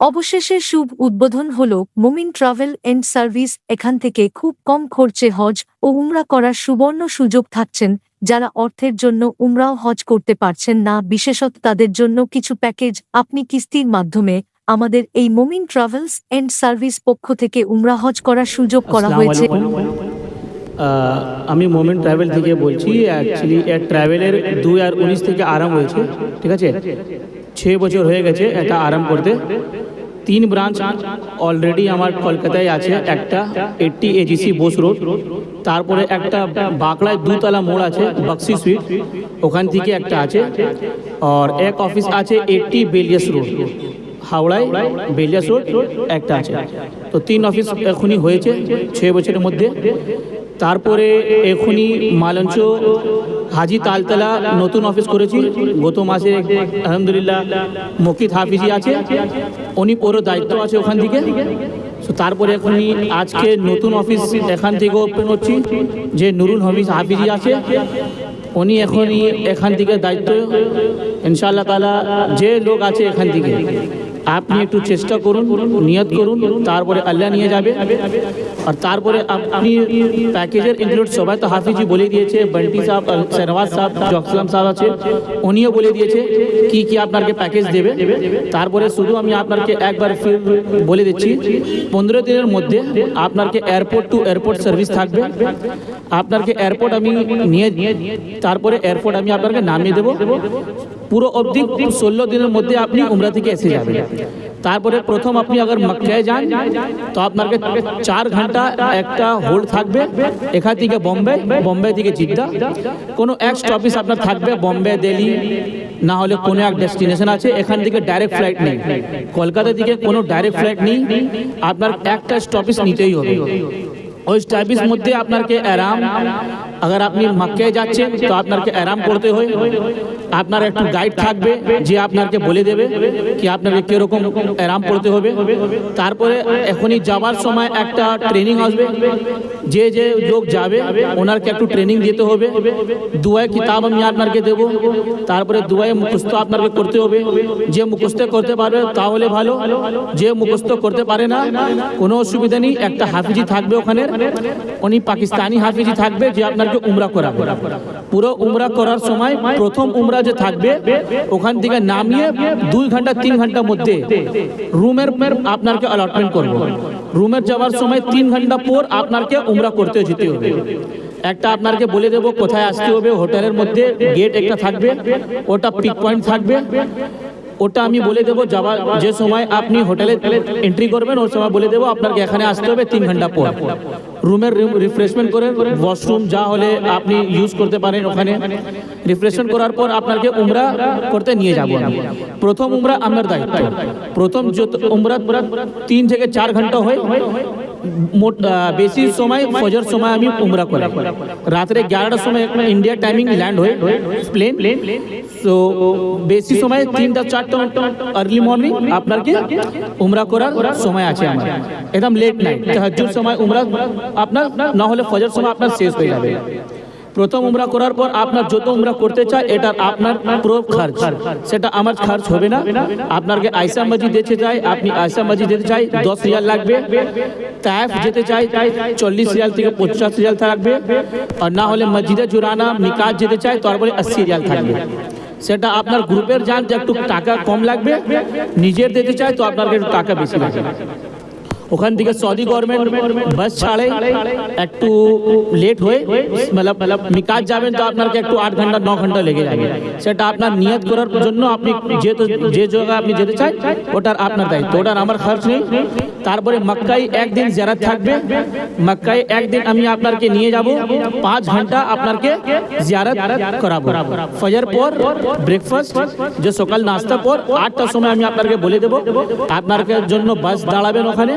অবশেষে শুভ উদ্বোধন হল মোমিন ট্রাভেল এন্ড সার্ভিস এখান থেকে খুব কম খরচে হজ ও উমরা করার সুবর্ণ সুযোগ থাকছেন যারা অর্থের জন্য উমরাও হজ করতে পারছেন না। বিশেষত তাদের জন্য কিছু প্যাকেজ আপনি কিস্তির মাধ্যমে আমাদের এই মোমিন ট্রাভেলস এন্ড সার্ভিস পক্ষ থেকে উমরা হজ করার সুযোগ করা হয়েছে। আমি মোমেন্ট ট্রাভেল থেকে বলছি অ্যাকচুয়ালি এর ট্রাভেলের দু হাজার উনিশ থেকে আরাম হয়েছে ঠিক আছে? ছ বছর হয়ে গেছে এটা আরাম করতে তিন ব্রাঞ্চ অলরেডি আমার কলকাতায় আছে একটা এইটটি এজিসি বোস রোড তারপরে একটা বাঁকড়ায় দুতলা মোড় আছে বক্সি সুইট ওখান থেকে একটা আছে আর এক অফিস আছে এইটটি বেলিয়াস রোড হাওড়ায় বেলিয়াস রোড একটা আছে তো তিন অফিস এখনই হয়েছে ছয় বছরের মধ্যে তারপরে এখনই মালঞ্চ হাজি তালতলা নতুন অফিস করেছি। গত মাসে আলহামদুলিল্লাহ মকিত হাফিজি আছে। উনি পুরো দায়িত্ব আছে ওখান থেকে। তারপরে এখনই আজকে নতুন অফিস এখান থেকে ওপেন হচ্ছি, যে নুরুল হাফিজ হাফিজি আছে। উনি এখনই এখান থেকে দায়িত্ব। ইনশাআল্লাহ তালা যে লোক আছে এখান থেকে। আপনি একটু চেষ্টা করুন, নিয়ত করুন, তারপরে আল্লাহ নিয়ে যাবে। আর তারপরে আপনি প্যাকেজের ইনক্লুড সবাই তো হাফিজি বলে দিয়েছে, বন্টি সাহেব শেরওয়াজ সাহেব, জকসলাম সাহেব আছে, উনিও বলে দিয়েছে কি কি আপনাকে প্যাকেজ দেবে। তারপরে শুধু আমি আপনাকে একবার বলে দিচ্ছি, পনেরো দিনের মধ্যে আপনাকে এয়ারপোর্ট টু এয়ারপোর্ট সার্ভিস থাকবে। আপনাকে এয়ারপোর্ট আমি নিয়ে, তারপরে এয়ারপোর্ট আমি আপনাকে নামিয়ে দেবো। পুরো অবধি ষোলো দিনের মধ্যে আপনি উমরা থেকে এসে যাবেন। তারপরে প্রথম আপনি আবার মক্কায় যান, তো আপনাকে চার ঘণ্টা একটা হোল্ড থাকবে, এখান থেকে বোম্বে বোম্বে থেকে জিদ্দা। কোনো এক স্টপিস আপনার থাকবে বোম্বে, দিল্লি, না হলে কোনো এক ডেস্টিনেশন আছে, এখান থেকে ডাইরেক্ট ফ্লাইট নেই। কলকাতা থেকে কোনো ডাইরেক্ট ফ্লাইট নেই, আপনার একটা স্টপিস নিতেই হবে। ওই স্টপিস মধ্যে আপনাকে আরাম। আগার আপনি মক্কায় যাচ্ছেন, তো আপনাকে আরাম করতে হয়। আপনার একটু গাইড থাকবে, যে আপনাকে বলে দেবে কি আপনাকে কীরকম আরাম করতে হবে। তারপরে এখনই যাওয়ার সময় একটা ট্রেনিং আসবে। যে যে লোক যাবে, ওনারকে একটু ট্রেনিং দিতে হবে। দুয়ায় কিতাব আমি আপনাকে দেবো। তারপরে দুয়ায় মুখস্থ আপনাকে করতে হবে। যে মুখস্থ করতে পারবে, তাহলে ভালো। যে মুখস্থ করতে পারে না, কোনো অসুবিধা নেই। একটা হাফিজি থাকবে ওখানে। উনি পাকিস্তানি হাফিজি থাকবে, যে আপনাকে উমরা করাবে। পুরো উমরা করার সময় প্রথম উমরা যে থাকবে, ওখান থেকে নামিয়ে দুই ঘণ্টা, তিন ঘণ্টার মধ্যে রুমের আপনাকে অ্যালটমেন্ট করব। রুমের যাওয়ার সময় তিন ঘণ্টা পর আপনাকে উমরা করতে যেতে হবে। একটা আপনাকে বলে দেবো, কোথায় আসতে হবে, হোটেলের মধ্যে গেট একটা থাকবে, ওটা পিক পয়েন্ট থাকবে। ওটা আমি বলে দেবো যাওয়ার যে সময় আপনি হোটেলে এন্ট্রি করবেন ওর সময় বলে দেবো, আপনাকে এখানে আসতে হবে তিন ঘণ্টা পর। রুমের রিফ্রেশমেন্ট করে ওয়াশরুম যা হলে আপনি ইউজ করতে পারেন ওখানে। রিফ্রেশমেন্ট করার পর আপনাকে উমরা করতে নিয়ে যাব প্রথম উমরা আমার দায়িত্ব। প্রথম যত উমরা তিন থেকে চার ঘণ্টা হয় বেশি সময়, ফজর সময় আমি উমরা করি রাত্রে এগারোটার সময় ইন্ডিয়া টাইমিং ল্যান্ড হয়ে প্লেন তো বেশি সময় তিনটা, চারটা আর্লি মর্নিং আপনাকে উমরা করার সময় আছে আমার। একদম লেট নাইট তাহাজ্জুদ সময় উমরা, আপনার না হলে ফজর সময় আপনার শেষ হয়ে যাবে। প্রথম উমরা করার পর আপনার যত উমরা করতে চায়, এটা আপনার পুরো খরচ। সেটা আমার খরচ হবে না। আপনাকে আয়সা মসজিদ যেতে চাই, আপনি আয়সা মসজিদ যেতে চাই, দশ রিয়াল লাগবে। তাইফ যেতে চাই, চল্লিশ রিয়াল থেকে পঞ্চাশ রিয়াল থাকবে। আর না হলে মসজিদে জুরানা নিকাজ যেতে চাই তারপরে আশি রিয়াল থাকবে। সেটা আপনার গ্রুপের যান, যে একটু টাকা কম লাগবে, নিজের দিতে চাই তো আপনার একটু টাকা বেশি লাগবে। ওখান থেকে সৌদি গভর্নমেন্ট বাস ছাড়ে একটু লেট হয়ে মানে মিকাজ যাবেন তো আপনাকে একটু আট ঘণ্টা ন ঘণ্টা লেগে যাবে সেটা আপনার নিয়ত করার জন্য আপনি যেহেতু যে জায়গায় আপনি যেতে চান ওটার আপনার দায়িত্ব ওটার আমার খরচ নেই তারপরে মক্কাই একদিন জেরাত থাকবে মক্কায় একদিন আমি আপনাকে নিয়ে যাব পাঁচ ঘণ্টা আপনাকে জিয়ারত করাবো ফজর পর ব্রেকফাস্ট যে সকাল নাস্তা পর আটটার সময় আমি আপনাকে বলে দেবো আপনাকে জন্য বাস দাঁড়াবেন ওখানে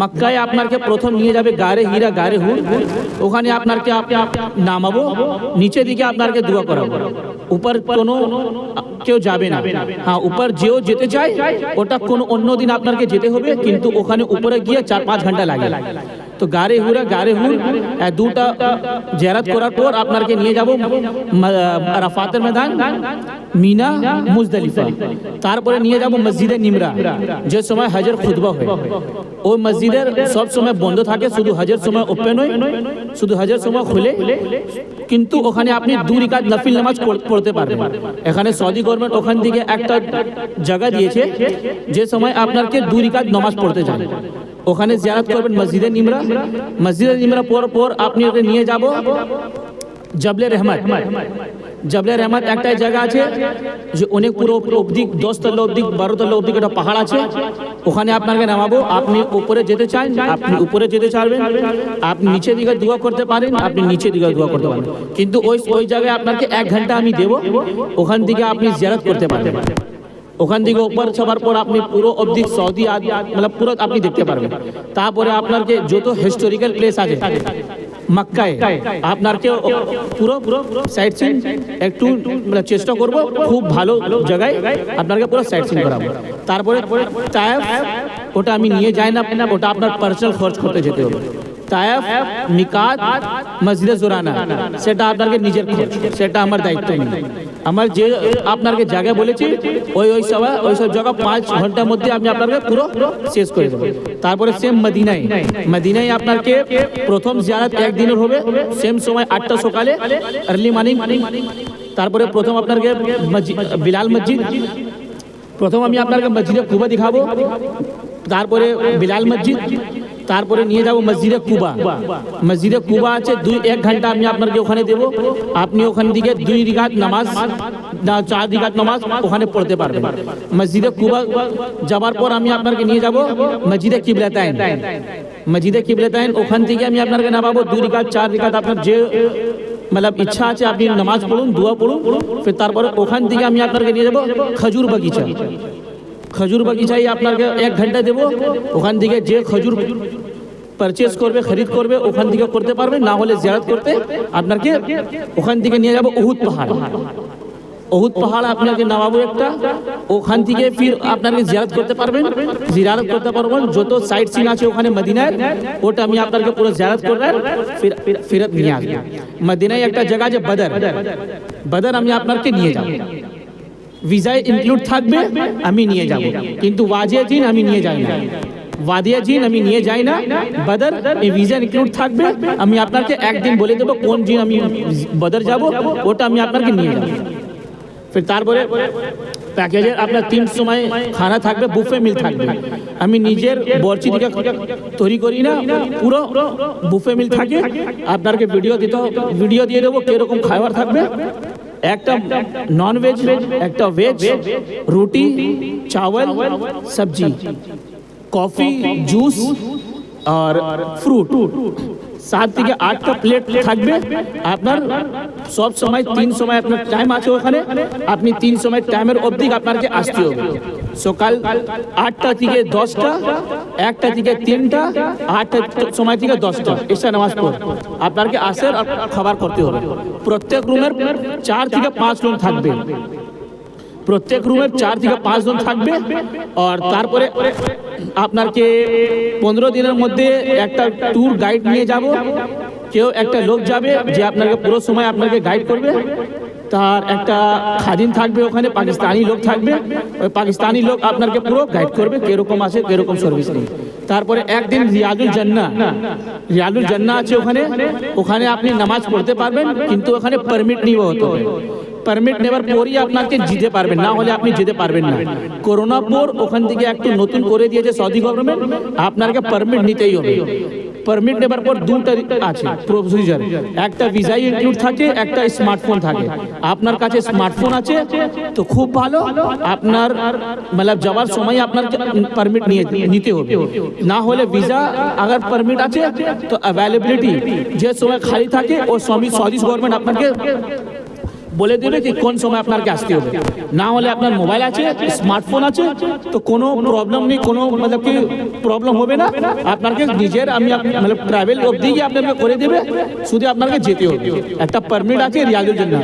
মক্কায় আপনাকে প্রথম নিয়ে যাবে গারে হীরা, গারে হুর ওখানে আপনাকে আপনি নামাবো, নিচে দিকে আপনাকে দোয়া করাবো। উপর কোনো কেউ যাবে না। হ্যাঁ উপর যেও যেতে চায়, ওটা কোনো অন্য দিন আপনাকে যেতে হবে, কিন্তু ওখানে উপরে গিয়ে চার পাঁচ ঘণ্টা লাগে। তো গারে হুরা গারে হুর দুটা জেরাত করার পর আপনাকে নিয়ে যাব রাফাতের ময়দান, মিনা, মুজদালিফা। তারপরে নিয়ে যাব মসজিদে নিমরা, যে সময় হজের খুতবা হয়। ওই মসজিদের সব সময় বন্ধ থাকে, শুধু হজের সময় ওপেন হয়, শুধু হজের সময় খুলে। কিন্তু ওখানে আপনি দু রিকাত নফিল নামাজ পড়তে পারবেন। এখানে সৌদি গভর্নমেন্ট ওখান থেকে একটা জায়গা দিয়েছে, যে সময় আপনাকে দু রিকাত নামাজ পড়তে যান ওখানে জিয়ারত করবেন মসজিদে নিমরা মসজিদে নিমরা পর পর আপনি ওকে নিয়ে যাব। জবলে রহমত। জবলে রহমত একটা জায়গা আছে যে অনেক পুরো অবধি দশ তলা অবধি বারো তলা অবধি একটা পাহাড় আছে। ওখানে আপনাকে নামাবো। আপনি উপরে যেতে চান, আপনি উপরে যেতে চাইবেন। আপনি নিচে দিকে দোয়া করতে পারেন, আপনি নিচে দিকে দোয়া করতে পারেন। কিন্তু ওই ওই জায়গায় আপনাকে এক ঘণ্টা আমি দেবো। ওখান থেকে আপনি জিয়ারত করতে পারবেন ওখান থেকে উপর ছাবার পর আপনি পুরো অবধি সৌদি আদ মানে পুরো আপনি দেখতে পারবেন। তারপরে আপনার যে যত হিস্টোরিক্যাল প্লেস আছে, মক্কায় আপনার কে পুরো পুরো সাইড সিন একটু মানে চেষ্টা করব খুব ভালো জায়গায় আপনাকে পুরো সাইড সিন করাবো। তারপরে তায়েফ, ওটা আমি নিয়ে যাই না, ওটা আপনার পার্সোনাল খরচ করতে যেতে হবে। তায়েফ, মিকাত, মসজিদে জোরানা, সেটা আপনাকে নিজের খরচ, সেটা আমার দায়িত্ব নেই। আমার যে আপনাকে জায়গা বলেছি, ওই ওই সব ওই সব জায়গা পাঁচ ঘণ্টার মধ্যে আমি আপনাকে পুরো শেষ করে দেবো। তারপরে সেম মদিনায়। মদিনায় আপনাকে প্রথম জিয়ারত একদিনের হবে সেম সময় আটটা সকালে আর্লি মর্নিং তারপরে প্রথম আপনাকে বিলাল মসজিদ। প্রথম আমি আপনাকে মসজিদে কুবা দেখাবো। তারপরে বিলাল মসজিদ। তারপরে নিয়ে যাব মসজিদে কুবা। মসজিদে কুবা আছে, দুই, এক ঘণ্টা আমি আপনাকে ওখানে দেবো। আপনি ওখান থেকে দুই রিকাত নামাজ চার রিকাত নামাজ ওখানে পড়তে পারবেন। মসজিদে কুবা যাবার পর আমি আপনাকে নিয়ে যাব মসজিদে কিবলাতাইন। মসজিদে কিবলাতাইন, ওখান থেকে আমি আপনাকে নামাবো দুই রিকাত, চার রিকাত। আপনার যে, মতলব ইচ্ছা আছে, আপনি নামাজ পড়ুন, দোয়া পড়ুন তারপরে ওখান থেকে আমি আপনাকে নিয়ে যাব খজুর বাগিচা। খজুর বাগিচায় আপনাকে এক ঘণ্টা দেব ওখান থেকে যে খজুর পারচেস করবে খরিদ করবে ওখান থেকে করতে পারবে না হলে জিয়ারত করতে আপনাকে ওখান থেকে নিয়ে যাব উহুদ পাহাড় উহুদ পাহাড় আপনাকে নামাবো একটা ওখান থেকে ফির আপনাকে জিয়ারত করতে পারবেন জিয়ারত করতে পারবেন যত সাইট সিন আছে ওখানে মদিনায় ওটা আমি আপনাকে পুরো জিয়ারত করবেন ফির ফিরত নিয়ে আসব মদিনায় একটা জায়গা আছে বদর বদর আমি আপনাকে নিয়ে যাব ভিসায় ইনক্লুড থাকবে, আমি নিয়ে যাব। কিন্তু ওয়াজিয়া আমি নিয়ে যাই না। ওয়াদিয়া জিন আমি নিয়ে যাই না। বদর এই ভিসা ইনক্লুড থাকবে, আমি আপনাকে একদিন বলে দেবো কোন জিন আমি বদর যাব, ওটা আমি আপনাকে নিয়ে যাব। ফির তারপরে প্যাকেজের আপনার তিন সময় খানা থাকবে বুফে মিল থাকবে। আমি নিজের বর্চি থেকে তৈরি করি না, পুরো বুফে মিল থাকে। আপনাকে ভিডিও দিতে ভিডিও দিয়ে দেবো, কীরকম খাবার থাকবে। रोटी चावल सब्ज़ी कॉफ़ी जूस और फ्रूट सात आठ का प्लेट थक आप সব সময় তিন সময় আপনার টাইম আছে ওখানে। আপনি তিন সময় টাইমের অবধি আপনাকে আসতে হবে। সকাল আটটা থেকে দশটা, একটা থেকে তিনটা, আটটা সময় থেকে দশটা। এসা নামাজ পড় আপনাকে আসের আর খাবার করতে হবে। প্রত্যেক রুমের চার থেকে পাঁচ রুম থাকবে। প্রত্যেক রুমে চার থেকে পাঁচ জন থাকবে আর তারপরে আপনাকে পনেরো দিনের মধ্যে একটা ট্যুর গাইড নিয়ে যাব। কেউ একটা লোক যাবে যে আপনাকে পুরো সময় আপনাকে গাইড করবে। তার একটা খাদিন থাকবে ওখানে, পাকিস্তানি লোক থাকবে। ওই পাকিস্তানি লোক আপনাকে পুরো গাইড করবে, কীরকম আছে, কীরকম সার্ভিস নেই। তারপরে একদিন রিয়াজুল জান্না রিয়াজুল জান্না আছে ওখানে। ওখানে আপনি নামাজ পড়তে পারবেন, কিন্তু ওখানে পারমিট নিয়ে হতে। পারমিট নেবার পরই আপনাকে যেতে পারবেন, না হলে আপনি যেতে পারবেন না। করোনা পর ওখান থেকে একটু নতুন করে দিয়েছে সৌদি গভর্নমেন্ট আপনাকে পারমিট নিতেই হবে। পারমিট নেবার পর দুটা আছে প্রসিজার একটা ভিসাই ইনক্লুড থাকে, একটা স্মার্টফোন থাকে। আপনার কাছে স্মার্টফোন আছে, তো খুব ভালো, আপনার মানে যাওয়ার সময় আপনার পারমিট নিয়ে নিতে হবে। না হলে ভিসা আগার পারমিট আছে, তো অ্যাভেলেবিলিটি যে সময় খালি থাকে, ও সৌদি সৌদি গভর্নমেন্ট আপনাকে বলে দেবে যে কোন সময় আপনাকে আসতে হবে। না হলে আপনার মোবাইল আছে স্মার্টফোন আছে তো কোনো প্রবলেম নেই কোনো মানে কি প্রবলেম হবে না। আপনাকে নিজের আমি মানে ট্রাভেল অবধি আপনাকে করে দেবে শুধু আপনাকে যেতে হবে। একটা পারমিট আছে রিয়াজের জন্য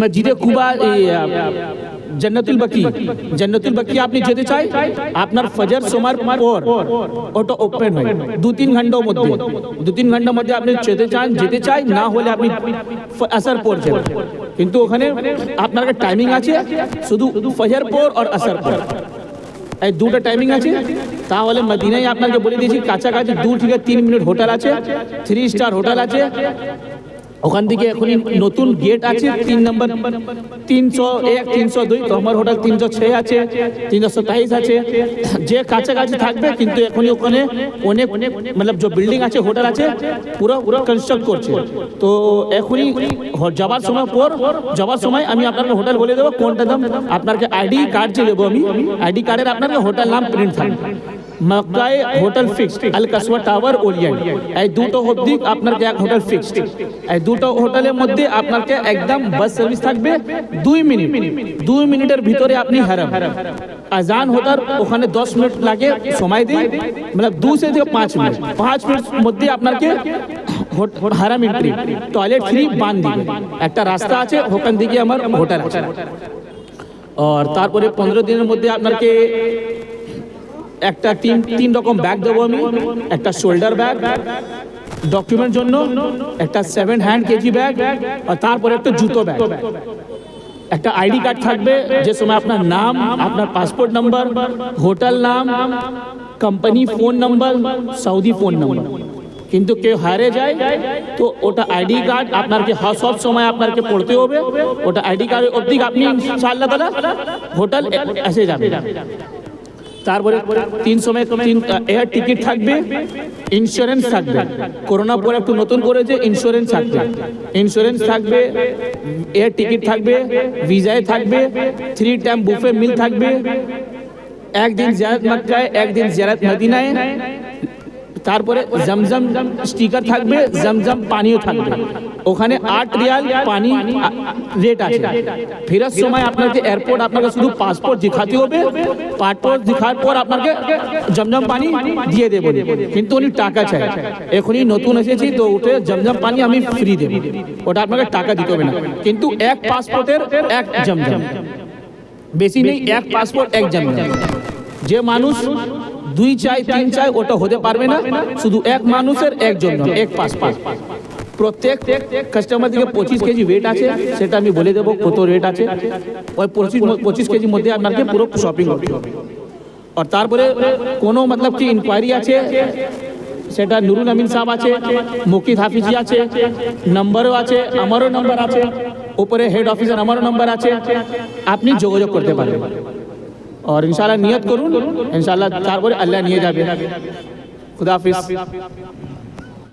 মসজিদে কুবা এই, আহ, জান্নাতুল বাকি। জান্নাতুল বাকি আপনি যেতে চাই? আপনার ফজর সময় পর। ওটা ওপেন হয়। দু তিন ঘণ্টার মধ্যে। দু তিন ঘণ্টার মধ্যে আপনি যেতে চান, যেতে চাই, না হলে আপনি আসার পর যাবেন। কিন্তু ওখানে আপনার একটা টাইমিং আছে, শুধু ফজর, পর আর আসার পর। এই দুটো টাইমিং আছে। তাহলে মদিনায় আপনাকে বলে দিয়েছি, কাছাকাছি দু থেকে তিন মিনিট হোটেল আছে থ্রি স্টার হোটেল আছে। ওখান থেকে এখনই নতুন গেট আছে তিন নম্বর তিনশো এক তিনশো দুই তো আমার হোটেল তিনশো ছয় আছে তিনশো সাতাইশ আছে। যে কাছাকাছি থাকবে কিন্তু এখনই ওখানে অনেক মানে যে বিল্ডিং আছে হোটেল আছে পুরো পুরো কনস্ট্রাক্ট করছে। তো এখনই যাবার সময় পর যাবার সময় আমি আপনাকে হোটেল বলে দেবো কোনটা দাম আপনাকে আইডি কার্ড যে দেবো আমি আইডি কার্ডের আপনাকে হোটেল নাম প্রিন্ট থাকবে। মক্কায় hotel fixed Al Kaswa tower Orient এই দুটো অবধি আপনাকে এক হোটেল ফিক্সড এই দুটো হোটেলের মধ্যে আপনাকে একদম বাস সার্ভিস থাকবে দুই মিনিট দুই মিনিটের ভিতরে আপনি হারাম আজান হতার ওখানে দশ মিনিট লাগে সময় দিই মানে দু से থেকে পাঁচ মিনিট পাঁচ মিনিট মধ্যে আপনাকে হোট- হারাম এন্ট্রি টয়লেট ফ্রি বান দিবে একটা রাস্তা আছে, ওখান দিকে আমার হোটেল আছে। আর তারপরে পনেরো দিনের মধ্যে আপনাকে একটা তিন তিন রকম ব্যাগ দেবো আমি। একটা শোল্ডার ব্যাগ ডকুমেন্ট জন্য একটা সেভেন হ্যান্ড কেজি ব্যাগ আর তারপরে একটা জুতো ব্যাগ একটা আইডি কার্ড থাকবে, যে সময় আপনার নাম, আপনার পাসপোর্ট নাম্বার হোটেল নাম company phone number Saudi phone number কিন্তু কেউ হারে যায়, তো ওটা আইডি কার্ড আপনাকে সব সময় আপনাকে পড়তে হবে। ওটা আইডি কার্ড অবধি আপনি, ইনশাআল্লাহ তালা হোটেল এসে যাবে তারপরে তিন সময় তিন এয়ার টিকিট থাকবে ইন্স্যুরেন্স থাকবে। করোনা পরে একটু নতুন করে যে ইন্স্যুরেন্স থাকবে। ইন্স্যুরেন্স থাকবে এয়ার টিকিট থাকবে ভিজায় থাকবে থ্রি টাইম বুফে মিল থাকবে। একদিন জিয়ারত মাত্রায় একদিন জিয়ারত মদিনায়। তারপরে জমজম স্টিকার থাকবে, জমজম পানিও থাকবে। ওখানে আট রিয়াল পানি রেট আছে। ফেরার সময় আপনাকে এয়ারপোর্ট আপনাকে শুধু পাসপোর্ট দেখাতে হবে পাসপোর্ট দেখার পর আপনাকে জমজম পানি দিয়ে দেবো। কিন্তু উনি টাকা চাই এখনই নতুন এসেছি, তো উঠে জমজম পানি আমি ফ্রি দেবো। ওটা আপনাকে টাকা দিতে হবে না। কিন্তু এক পাসপোর্টের এক জমজম। বেশি নেই, এক পাসপোর্ট এক জমজম। যে মানুষ দুই চাই, তিন চাই, ওটা হতে পারবে না। শুধু এক মানুষের একজন এক এক পাসপোর্ট প্রত্যেক কাস্টমার থেকে পঁচিশ কেজি ওয়েট আছে, সেটা আমি বলে দেবো কত রেট আছে। ওই পঁচিশ পঁচিশ কেজির মধ্যে আপনাকে পুরো শপিং করতে হবে। আর তারপরে কোনো মতলব কি ইনকোয়ারি আছে? সেটা নুরুল আমিন সাহেব আছে মুকিদ হাফিজি আছে, নম্বরও আছে, আমারও নম্বর আছে, উপরে হেড অফিসার আমারও নম্বর আছে। আপনি যোগাযোগ করতে পারেন और इंशाल्लाह नियत करूँ। इंशाल्लाह चार बोले अल्लाह नियत जाबे। खुदा हाफिज़।